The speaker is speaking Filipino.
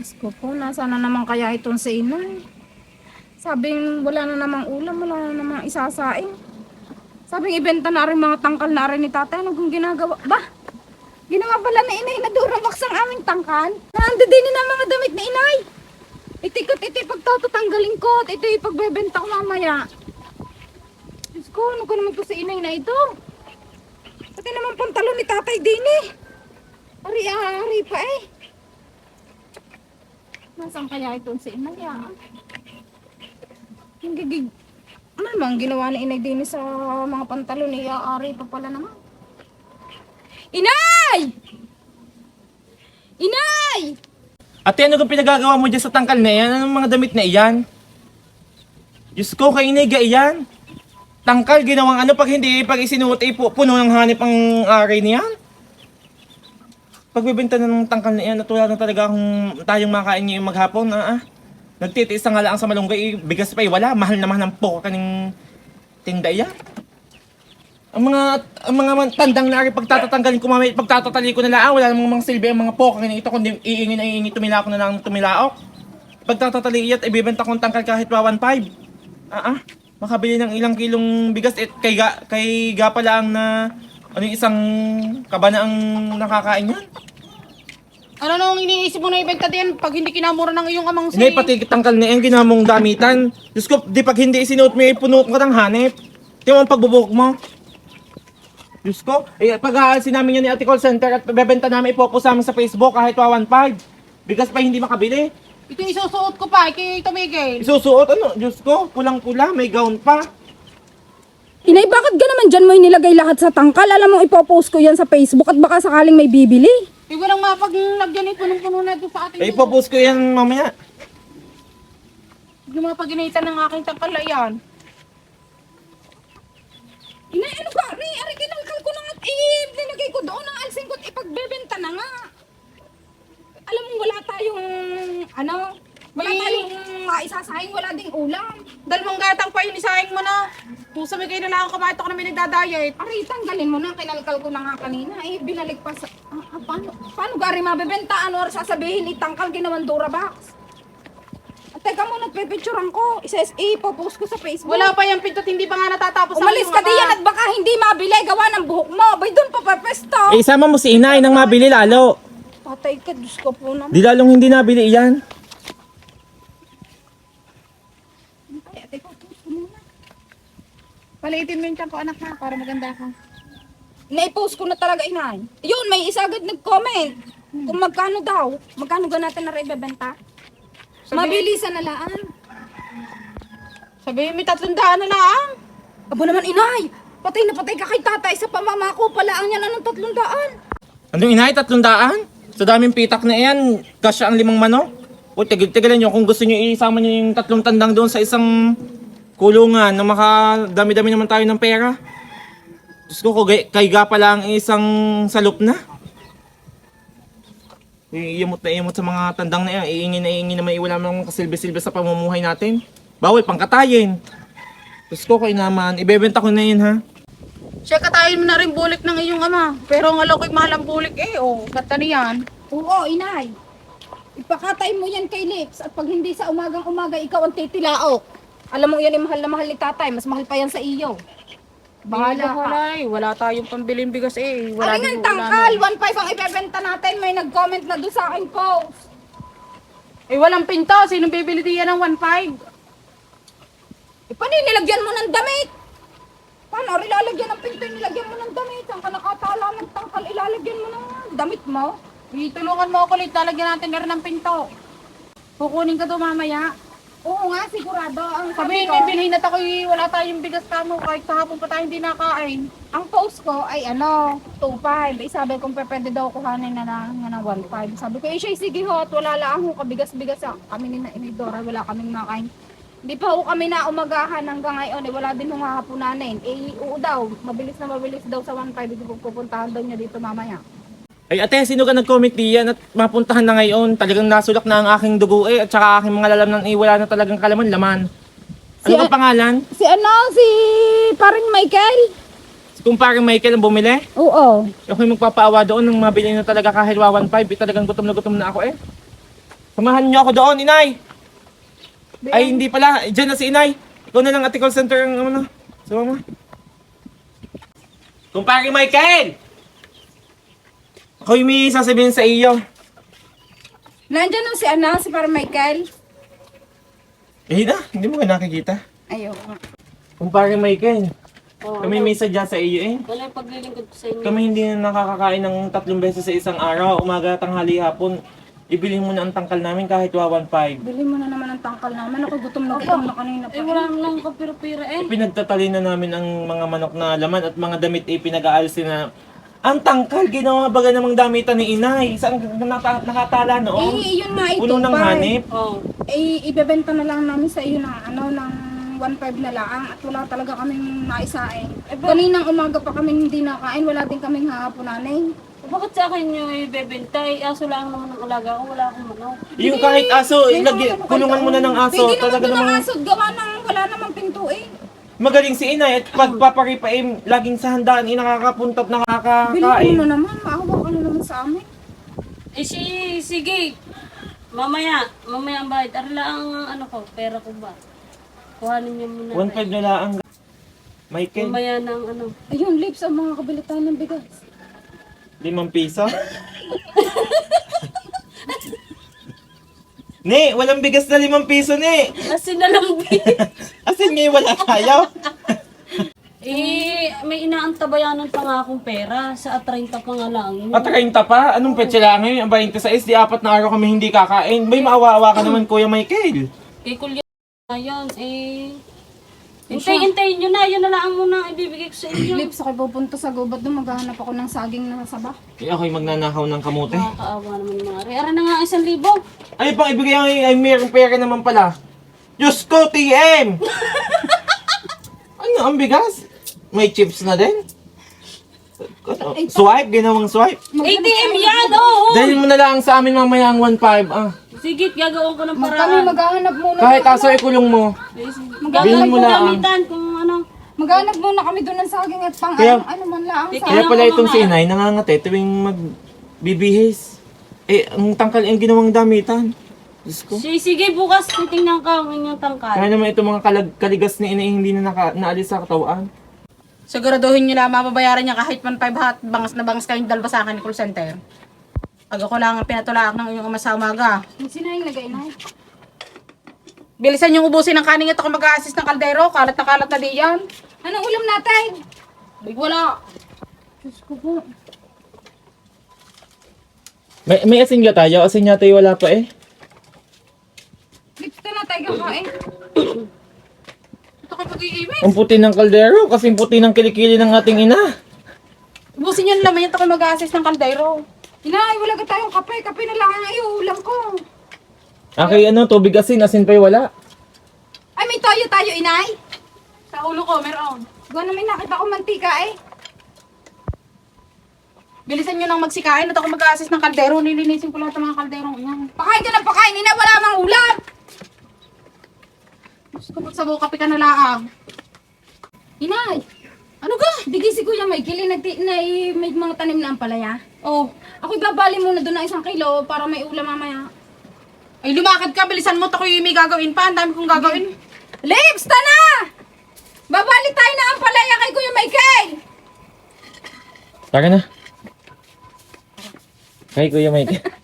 Diyos ko po, nasaan na naman kaya itong si inay? Sabing wala na namang ulam, wala na namang isasaing. Sabing ibenta na rin mga tangkal na rin ni tatay. Ano kung ginagawa? Ba? Ginawa pala ni inay na duramax ang aming tangkal. Nandi din na mga damit ni inay. Itikot ito ipagtatanggalin ko. at Ito ipagbebenta ko mamaya. Diyos ko, ano ko naman to si inay na ito? Pati naman pantalon ni tatay din eh. Ari-ari pa eh. Nasaan kaya ito si inay ah? Yung gigig... Ano naman ginawa ni inay din sa mga pantalon ni Ari pa pala naman. Inay! Inay! Ate, ano kang pinagagawa mo dyan sa tangkal na yan? Anong mga damit na iyan? Diyos ko, kay iniga iyan. Tangkal, ginawang ano pag hindi, pag isinuot, pu- puno ng hanip ang aray niyan. Pagbibenta ng tangkal na yan, at na talaga kung tayong makain ngayong maghapon, ah, ah. Nagtitiis na nga lang sa malunggay, eh, bigas pa eh, wala. Mahal na mahal ng poko kaning tinda yan. Ang mga ang mga tandang na rin pagtatatanggalin ko mamaya, pagtatatali ko na lang, ah, wala namang mga silbi ang mga poko ito, kundi iingin na iingin, tumila ko na lang ng tumilaok. Pagtatatali iyat, ibibenta kong tangkal kahit pa 1.5. Ah, ah, makabili ng ilang kilong bigas, eh, kay, ga, kay ga pa lang na, ano yung isang kaba na ang nakakain yan. Ano nung iniisip mo na ibenta din pag hindi kinamura ng iyong amang si... Hindi, pati tangkal na yan, ginamong damitan. Diyos ko, di pag hindi isinuot mo, ipuno ka ng hanip. Di mo ang pagbubuk mo. Diyos ko, eh, pag aalsin namin yan ni Ate Call Center at bebenta namin, ipopost namin sa Facebook kahit 1.5. Bigas pa hindi makabili. Ito isusuot ko pa, kay Tomigil. Isusuot, ano, Diyos ko, pulang-pula, may gown pa. Inay, bakit ka naman dyan mo inilagay lahat sa tangkal? Alam mo, ipopost ko yan sa Facebook at baka sakaling may bibili. Di ko lang mapaglagyan eh, punong-puno na ito sa ating... Eh, ipopost ko yan mamaya. Hindi mo mapaginitan ng aking tangkal na yan. Inay, ano ba? Ari, ari, kinangkal ko na nga. Eh, nilagay ko doon ang alsing ko at ipagbebenta na nga. Alam mo, wala tayong, ano, wala May- tayong maisasahing, wala ding ulam. Dalawang gatang pa yun, isahin mo na. Kung sa may kayo na lang ako kumain, ito ka namin nagdadayet. Ari, tanggalin mo na, kinalkal ko na nga kanina. Eh, binalik pa sa, ah, ah, paano, paano gari mabebenta? Ano oras sasabihin, itangkal ginawan Durabox? At teka mo, nagpipicturean ko. Isa ipopost ko sa Facebook. Wala pa yung pintot, hindi pa nga natatapos Umalis ka diyan at baka hindi mabili gawa ng buhok mo. Bay, doon pa papesto. Eh, isama mo si inay nang mabili lalo. Patay ka, Diyos ko po naman. Di lalong hindi nabili iyan. Ay, ate ko, post ko muna. Paliitin mo yung tiyan ko, anak na, para maganda ka. Naipost ko na talaga, inay. Yun, may isa agad nag-comment. Kung magkano daw. Magkano ga natin na rin ibebenta? Sabi- Mabilisan na laan. Sabihin mo, tatlong daan na lang. Abo naman, inay. Patay na patay ka kay tatay sa pamamako. Palaan yan anong tatlong daan. Anong inay, tatlong daan? Sa daming pitak na iyan, kasya ang limang manok. O, tigil-tigilan nyo kung gusto nyo isama nyo yung tatlong tandang doon sa isang kulungan na makadami-dami naman tayo ng pera. Diyos ko, kay, ga pa lang isang salup na. Iimot na iimot sa mga tandang na yan. Iingin na iingin naman iwala naman kasilbi-silbi sa pamumuhay natin. Bawal, pangkatayin. Diyos ko, kayo naman. Ibebenta ko na yun, ha? Siya katayin mo na rin bulik ng iyong ama. Pero ang alaw ko'y mahal ang bulik eh, oh. Gata niyan. Oo, inay. Ipakatay mo yan kay Lips at pag hindi sa umagang umaga ikaw ang titilaok. Alam mo yan yung mahal na mahal ni tatay, mas mahal pa yan sa iyo. Bahala ka. Walay, wala tayong pambiling bigas eh. Wala Aling din ang tangkal, 1.5 ang ibebenta natin. May nag-comment na doon sa akin post. Eh, walang pinto. Sino bibili diyan ng 1.5? E paano yung nilagyan mo ng damit? Paano rin lalagyan ng pinto nilagyan mo ng damit? Ang ka nakatala ng tangkal, ilalagyan mo ng damit mo? Itulungan mo ako ulit. Lalagyan natin na ng pinto. Kukunin ka doon mamaya. Oo nga, sigurado. Ang sabi Sabihin ko, mo, bilhin at ako'y wala tayong bigas ka mo. Kahit kahapon pa tayo hindi nakain. ang post ko ay ano, 2.5. Eh, sabi ko, pwede daw kuhanin na lang nga ng 1.5. Sabi ko, eh, siya, sige hot, wala lang ho, kabigas-bigas. ah. Kami ni na Inidora, wala kaming makain. Hindi pa ho kami na umagahan hanggang ngayon, eh, wala din hong hahapunanin. Eh, oo daw, mabilis na mabilis daw sa 1.5, hindi pupuntahan daw niya dito mamaya. Ay ate, sino ka nag-comment diyan at mapuntahan na ngayon? Talagang nasulak na ang aking dugo eh at saka aking mga lalamnan eh wala na talagang kalaman laman. Ano Si- ang pangalan? Si ano, si paring Michael? Si kumparing Michael ang bumili? Oo. Ako'y magpapaawa doon nang mabili na talaga kahit 1.5 eh talagang gutom na gutom na ako eh. Samahan niyo ako doon, inay. Ay, hindi pala. Diyan na si inay. Ikaw na lang ate call center ang ano. Sama mo. Kumpare Michael! Ako'y may sasabihin sa iyo. Nandiyan nung si Ana, si Para Michael. Eh na, hindi mo ka nakikita. Ayaw. Kumpare Michael, Oh, kami may sadya sa iyo eh. wala yung paglilingkod ko sa inyo. Kami hindi na nakakakain ng tatlong beses sa isang araw, umaga, tanghali, hapon. Ibilhin mo na ang tangkal namin kahit 1.5. Bili mo na naman ang tangkal namin. Ako gutom na gutom na kanina pa. Eh, wala naman kapira-pira eh. Pinagtatali na namin ang mga manok na laman at mga damit eh pinag-aalsin na ang tangkal, ginawa baga namang damitan ni inay. Saan nata- nakatala noon? Eh, yun nga ito. Puno ng pa. hanip. Oh. Eh, ibebenta na lang namin sa iyo ng ano, ng 1.5 na lang at wala talaga kaming maisain. Eh, kaninang umaga pa kami hindi nakain, wala din kaming hahapunan eh. Bakit sa akin nyo ibebenta? Eh, aso lang naman ang alaga ko. Wala akong manok. Yung kahit aso, May mga kulungan mo na ng aso. Pwede naman Talaga doon ng namang aso, gawa ng wala namang pinto eh. Magaling si inay at pagpaparipa eh, laging sa handaan eh, nakakapunta at nakakakain. mo na naman, maawa ka na naman sa amin. Eh, si, sige. Mamaya, mamaya ang bayad. Arla ang ano ko, pera ko ba? Kuhanin niyo muna. 1.5 na lang. Michael, Mamaya ng ano. Ayun, lips, ang mga kabili tayo ng bigas. limang piso. ne, walang bigas na limang piso, ne. Asin na lang, Asin ngayon wala tayo. Eh, may inaantabayanan pa nga akong pera. Sa 30 pa nga lang. At 30 pa? Anong petsa lang ngayon? Ang 26, di apat na araw kami hindi kakain. May maawa-awa ka naman, Kuya Michael. Kay Kulya ngayon, eh... Hintay-hintayin nyo na. Yun na lang muna ang ibibigay ko sa inyo. Lips, ako pupunta sa gubat doon, maghahanap ako ng saging na saba. Eh, ako'y magnanakaw ng kamote. Nakakaawa naman yung mga ari. Ara na nga isang libo. Ay, pang ibigay ang ay mayroong pera naman pala. Diyos ko, TM! ano, ang bigas? May chips na din? Ano, swipe? Ginawang swipe? ATM yan, oo. Dahil mo na lang sa amin mamaya ang 1.5. Ah. Sige, gagawin ko ng kami paraan. maghahanap muna. Kahit aso ikulong mo. Gagawin Bilhin mo ko lang. gamitan kung ano. Maghanap muna kami doon ng saging at pang Kaya- ano, ano man lang. Kaya- Sa Kaya pala itong si inay nangangate tuwing magbibihis. Eh, ang tangkal ang ginawang damitan. Diyos ko. Sige, sige, bukas titingnan ka ang inyong tangkal. Kaya naman itong mga kalag, kaligas ni inay hindi na naka, naalis sa katawan. Siguraduhin nyo na mababayaran niya kahit 1.5 hat, bangas na bangas kayong dalba sa akin ni call center. Pag ako lang ang pinatulaak ng inyong ama sa umaga. Sinayang lagay na. Bilisan yung ubusin ng kanin ito kung mag-a-assist ng kaldero. Kalat na kalat na di yan. Anong ulam natin? Big wala. Diyos ko po. May, may asin tayo? Asin yata yung wala pa eh. Ka na tayo kakain. Ito kayo pag-iimit. Ang puti ng kaldero kasi puti ng kilikili ng ating ina. Ubusin nyo naman yan ito kung mag-a-assist ng kaldero. Inay, wala ka tayong kape. Kape na lang ang iuulam ko. Aki ano, tubig asin, asin pa yung wala. Ay, may toyo tayo, inay. Sa ulo ko, meron. Gawa na may nakita ko mantika eh. Bilisan nyo nang magsikain at ako mag-a-assist ng kaldero. Nilinisin ko lahat ng mga kalderong yan. Pakain ka na pakain, inay. Wala mang ulam. Ko sa kape ka na laang. Inay, Ano ka? bigay si Kuya Michael, eh, nagti, na, may mga tanim na ang palaya. Oh, Ako babali muna doon ng isang kilo para may ulam mamaya. ay lumakad ka. Bilisan mo. Yung may gagawin pa. Ang dami kong gagawin. Lips, tana! Babali tayo na ang palaya kay Kuya Michael! Taka na. Kay Kuya Mike.